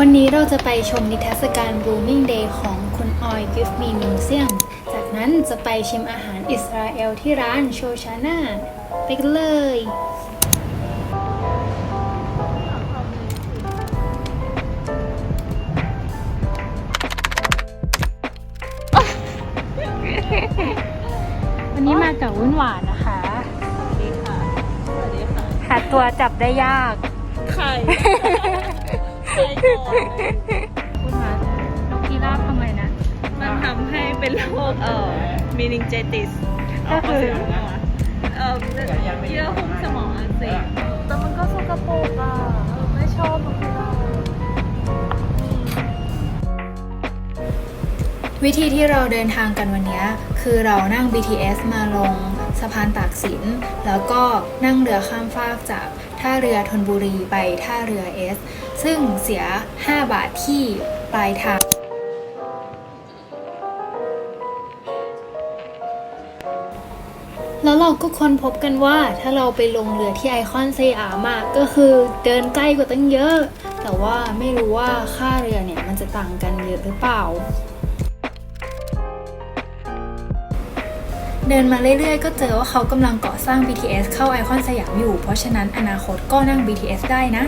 วันนี้เราจะไปชมนิทรรศการ Blooming Day ของคุณออย Give Me Museum จากนั้นจะไปชิมอาหารอิสราเอลที่ร้านโชชาน่าไปกันเลยวันนี้มากับวุ้นหวานนะคะ สวัสดีค่ะ สวัสดีค่ะหาตัวจับได้ยาก ใครใคุณหวานนกพิราบทำไมนะ มันทำให้เป็นโรคเอ่อ meningitis ก็คือเอ่อเยื่อหุ้มสมองอักเสบแต่มันก็สกปรกอะไม่ชอบนกพิราบวิธีที่เราเดินทางกันวันนี้คือเรานั่ง BTS มาลงสะพานตากสิน แล้วก็นั่งเรือข้ามฟากจาก ท่าเรือธนบุรีไปท่าเรือเอสซึ่งเสีย 5 บาทที่ปลายทางแล้วเราก็ค้นพบกันว่าถ้าเราไปลงเรือที่ไอคอนสยามอะก็คือเดินใกล้กว่าตั้งเยอะ แต่ว่าไม่รู้ว่าค่าเรือเนี่ยมันจะต่างกันเยอะหรือเปล่า เดินมาเรื่อยๆ ก็เจอว่าเขากำลังก่อสร้าง BTS เข้าไอคอนสยามอยู่ เพราะฉะนั้นอนาคตก็นั่ง BTS ได้นะ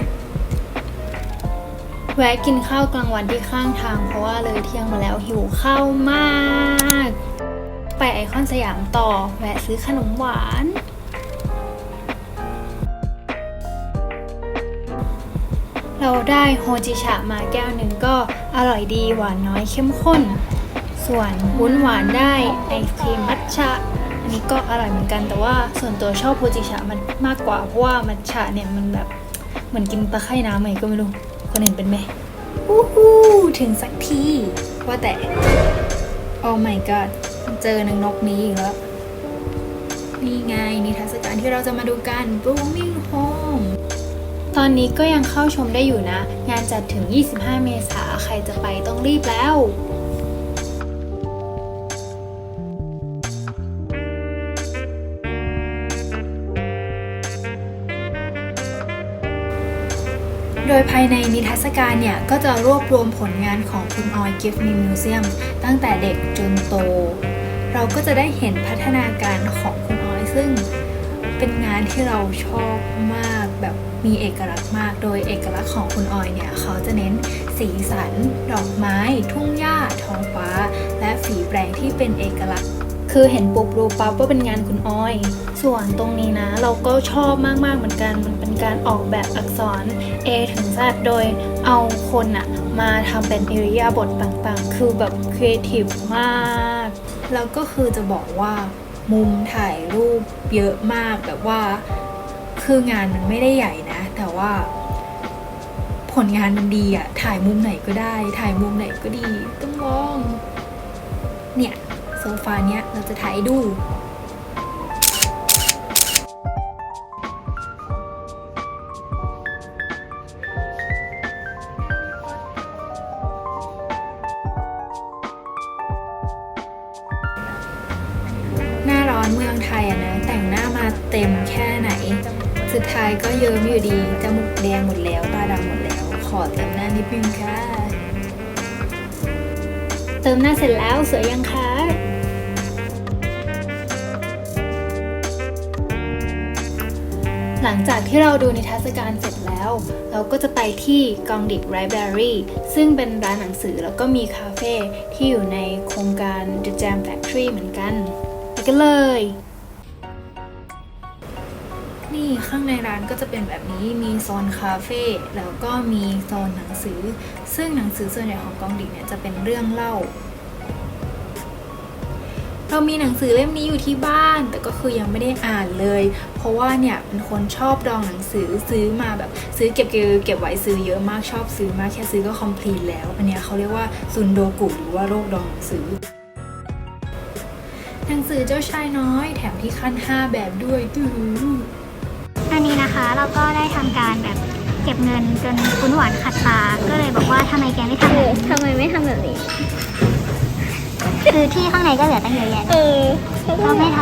แวะกินข้าวกลางวันที่ข้างทาง เพราะว่าเลยเที่ยงมาแล้วหิวข้าวมาก ไปไอคอนสยามต่อ แวะซื้อขนมหวานเราได้โฮจิชะมาแก้วหนึ่งก็อร่อยดีหวานน้อยเข้มข้น ส่วนวุ้นหวานได้ไอศครีมมัทฉะอันนี้ก็อร่อยเหมือนกันแต่ว่าส่วนตัวชอบโฮจิชะมันมากกว่า เพราะว่ามัทฉะเนี่ยมันแบบเหมือนกินตะไคร่น้ำไหมก็ไม่รู้คนอื่นเป็นไหมอู้หูถึงสักทีว่าแต่ โอ้ my god เจอหนังนกนี้อีกแล้ว นี่ไงนิทรรศการที่เราจะมาดูกัน Blooming Home ตอนนี้ก็ยังเข้าชมได้อยู่นะ งานจัดถึง 25 เมษาใครจะไปต้องรีบแล้ว โดยภายในนิทรรศการเนี่ย ก็จะรวบรวมผลงานของคุณออย Give Me Museum ตั้งแต่เด็กจนโต เราก็จะได้เห็นพัฒนาการของคุณออยซึ่งเป็นงานที่เราชอบมากแบบมีเอกลักษณ์มาก โดยเอกลักษณ์ของคุณออยเนี่ย เขาจะเน้นสีสัน ดอกไม้ ทุ่งหญ้าท้องฟ้า และฝีแปรงที่เป็นเอกลักษณ์ คือเห็นปุ๊บรู้ปั๊บว่าเป็นงานคุณอ้อย ส่วนตรงนี้นะ เราก็ชอบมาก ๆ เหมือนกัน มันเป็นการออกแบบอักษร A ถึง Z โดยเอาคนอะมาทำเป็นอิริยาบถต่างๆ คือแบบครีเอทีฟมาก แล้วก็คือจะบอกว่ามุมถ่ายรูปเยอะมากแบบว่า คืองานมันไม่ได้ใหญ่นะ แต่ว่า ผลงานมันดีอะถ่ายมุมไหนก็ได้ ถ่ายมุมไหนก็ดี ต้องลอง เนี่ย ฟาเนี้ยเราจะถ่ายให้ดู หน้าร้อนเมืองไทยอะนะ แต่งหน้ามาเต็มแค่ไหน สุดท้ายก็เยิ้มอยู่ดี จมูกแดงหมดแล้ว ตาดำหมดแล้ว ขอเติมหน้านิดนึงค่ะ เติมหน้าเสร็จแล้วสวยยังคะ หลังจากที่เราดูนิทรรศการเสร็จแล้ว เราก็จะไปที่กองดิบไรแบรี่ซึ่งเป็นร้านหนังสือแล้วก็มีคาเฟ่ที่อยู่ในโครงการ The Jam Factory เหมือนกัน ไปกันเลย นี่ข้างในร้านก็จะเป็นแบบนี้มีโซนคาเฟ่แล้วก็มีโซนหนังสือ ซึ่งหนังสือส่วนใหญ่ของกองดิบเนี่ยจะเป็นเรื่องเล่า เรามีหนังสือเล่มนี้อยู่ที่บ้าน แต่ก็คือยังไม่ได้อ่านเลย เพราะว่าเนี่ยเป็นคนชอบดองหนังสือซื้อมาแบบซื้อเก็บเก็บเก็บไว้ซื้อเยอะมากชอบซื้อมากแค่ซื้อก็คอมพลีทแล้ว อันเนี้ยเขาเรียกว่าซุนโดกุหรือว่าโรคดองหนังสือหนังสือเจ้าชายน้อยแถมที่ขั้น 5 แบบด้วยตื้ออันนี้นะคะเราก็ได้ทำการแบบเก็บเงินจนคุณหวานขัดตา ก็เลยบอกว่าทำไมแกไม่ทำแบบนี้ทำไมไม่ทำแบบนี้ คือที่ข้างในก็เหลือตั้งเยอะแยะเออก็ไม่ท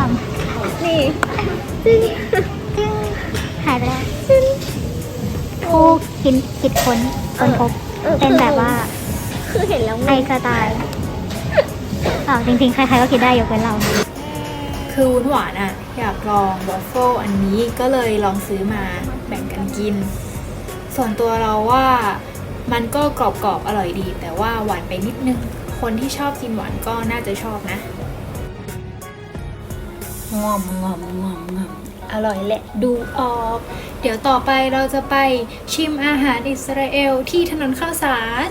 นี่ำตึ้งหายไปแล้วผู้กินคิดค้นค้นพบเป็นแบบว่า คือเห็นแล้วไอสไตล์เปล่าจริงๆ ใครๆก็กินได้ยกเว้นเรา คือวุ้นหวานอะอยากลองวอฟเฟิลอันนี้ก็เลยลองซื้อมาแบ่งกันกิน ส่วนตัวเราว่ามันก็กรอบๆอร่อยดี แต่ว่าหวานไปนิดนึง คนที่ชอบกินหวานก็น่าจะชอบนะงอมงอมงอมงอมอร่อยแหละดูออก เดี๋ยวต่อไปเราจะไปชิมอาหารอิสราเอลที่ถนนข้าวสาร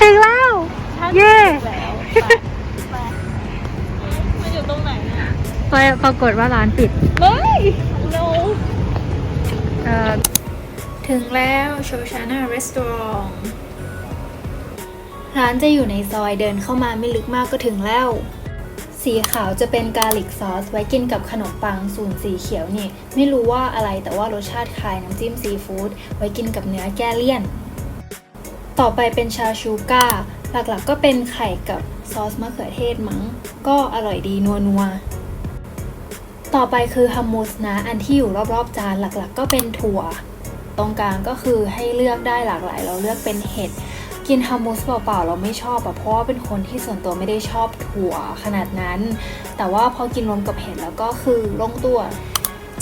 ถึงแล้ว เย้แล้วไปมันอยู่ตรงไหนอะไปปรากฏว่าร้านปิดเฮ้ย no ถึงแล้วโชชาน่ารีสตอรอง ร้านจะอยู่ในซอยเดินเข้ามาไม่ลึกมากก็ถึงแล้ว สีขาวจะเป็นกาลิกซอส ไว้กินกับขนมปัง ส่วนสีเขียวนี่ ไม่รู้ว่าอะไรแต่ว่ารสชาติคล้ายน้ำจิ้มซีฟู้ดไว้กินกับเนื้อแก้เลี่ยน ต่อไปเป็นชาชูก้า หลักๆก็เป็นไข่กับซอสมะเขือเทศมั้ง ก็อร่อยดีนัวๆต่อไปคือฮัมมูสนะอันที่อยู่รอบๆจานหลักๆ ก็เป็นถั่ว ตรงกลางก็คือให้เลือกได้หลากหลาย เราเลือกเป็นเห็ด กินฮัมมูสเปล่าๆเราไม่ชอบอะเพราะว่าเป็นคนที่ส่วนตัวไม่ได้ชอบถั่วขนาดนั้น แต่ว่าพอกินรวมกับเห็ดแล้วก็คือลงตัว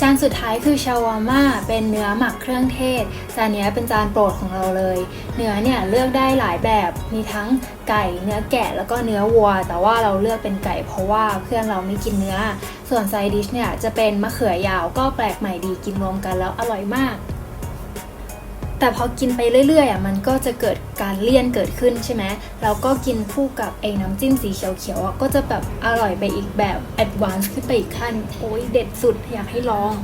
จานสุดท้ายคือชาวาม่าเป็นเนื้อหมักเครื่องเทศ จานนี้เป็นจานโปรดของเราเลย เนื้อเนี่ยเลือกได้หลายแบบ มีทั้งไก่เนื้อแกะแล้วก็เนื้อวัว แต่ว่าเราเลือกเป็นไก่เพราะว่าเพื่อนเราไม่กินเนื้อ ส่วนไซดิชเนี่ยจะเป็นมะเขือยาวก็แปลกใหม่ดีกินรวมกันแล้วอร่อยมาก แต่พอกินไปเรื่อยๆอะมันก็จะเกิดการเลี่ยนเกิดขึ้นใช่ไหมแล้วก็กินคู่กับไอ้น้ำจิ้มสีเขียวๆอะก็จะแบบอร่อยไปอีกแบบแอดวานซ์ขึ้นไปอีกขั้น โอ้ยเด็ดสุดอยากให้ลอง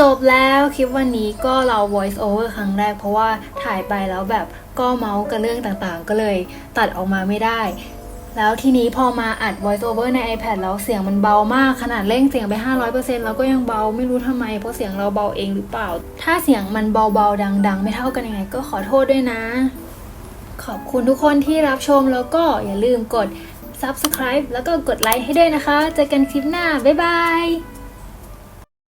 จบแล้วคลิปวันนี้ก็เรา voice over ครั้งแรกเพราะว่าถ่ายไปแล้วแบบก็เมาส์กันเรื่องต่างๆ ก็เลยตัดออกมาไม่ได้ แล้วทีนี้พอมาอัด voice over ใน iPad แล้วเสียงมันเบามากขนาดเร่งเสียงไป 500%แล้วก็ยังเบาไม่รู้ทำไม เพราะเสียงเราเบาเองหรือเปล่า ถ้าเสียงมันเบาๆ ดัง ๆ ไม่เท่ากันยังไง ก็ขอโทษด้วยนะ ขอบคุณทุกคนที่รับชมแล้วก็อย่าลืมกด subscribe แล้วก็กดไลค์ให้ด้วยนะคะ เจอกันคลิปหน้า บ๊ายบาย